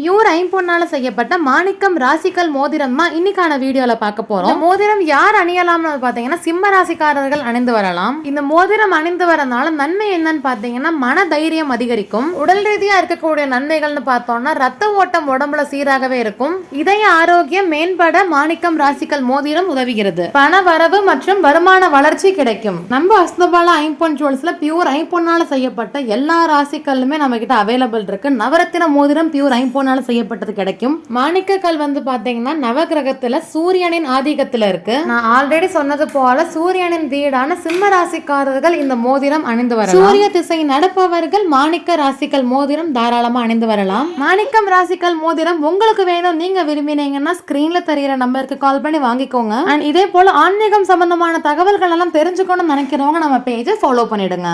Pure ஐம்பொன்னால செய்யப்பட்ட மாணிக்கம் ராசிக்கல் மோதிரம் தான் இன்னைக்கான வீடியோல பார்க்க போறோம். மோதிரம் யார் அணியலாம்னு பாத்தீங்கன்னா சிம்ம ராசிக்காரர்கள் அணிந்து வரலாம். இந்த மோதிரம் அணிந்து வரனால நன்மை என்னன்னு பாத்தீங்கன்னா மன தைரியம் அதிகரிக்கும். உடல் ரீதியா இருக்கக்கூடிய நன்மைகள்னு பார்த்தோம்னா ரத்த ஓட்டம் உடம்புல சீராகவே இருக்கும். இதய ஆரோக்கியம் மேம்பட மாணிக்கம் ராசிக்கல் மோதிரம் உதவுகிறது. பண வரவு மற்றும் வருமான வளர்ச்சி கிடைக்கும். நம்ம அஸ்தபால ஐம்பொன் ஜுவல்ஸ்ல பியூர் ஐம்பொன்னால செய்யப்பட்ட எல்லா ராசிக்கல்லுமே நம்ம கிட்ட அவைலபிள் இருக்கு. நவரத்தின மோதிரம் பியூர் ஐம்பொன் ஐம்பொன்னால செய்யப்பட்டது கிடைக்கும்? மாணிக்க கல் வந்து பாத்தீங்கன்னா நவகிரகத்துல சூரியனின் ஆதிக்கத்துல இருக்கு. நான் ஆல்ரெடி சொன்னது போல சூரியனின் வீடான சிம்ம ராசிக்காரர்கள் இந்த மோதிரம் அணிந்து வரலாம். சூரிய திசை நடப்பவர்கள் மாணிக்க ராசிக்கல் மோதிரம் தாராளமா அணிந்து வரலாம். மாணிக்கம் ராசிக்கல் மோதிரம் உங்களுக்கு வேணும் நீங்க விரும்பினீங்கன்னா ஸ்கிரீன்ல தெரியிற நம்பருக்கு கால் பண்ணி வாங்கிக்கோங்க. அண்ட் இதே போல ஆன்மீகம் சம்பந்தமான தகவல்கள் எல்லாம் தெரிஞ்சுக்கணும்னு நினைக்கிறவங்க நம்ம பேஜை ஃபாலோ பண்ணிடுங்க.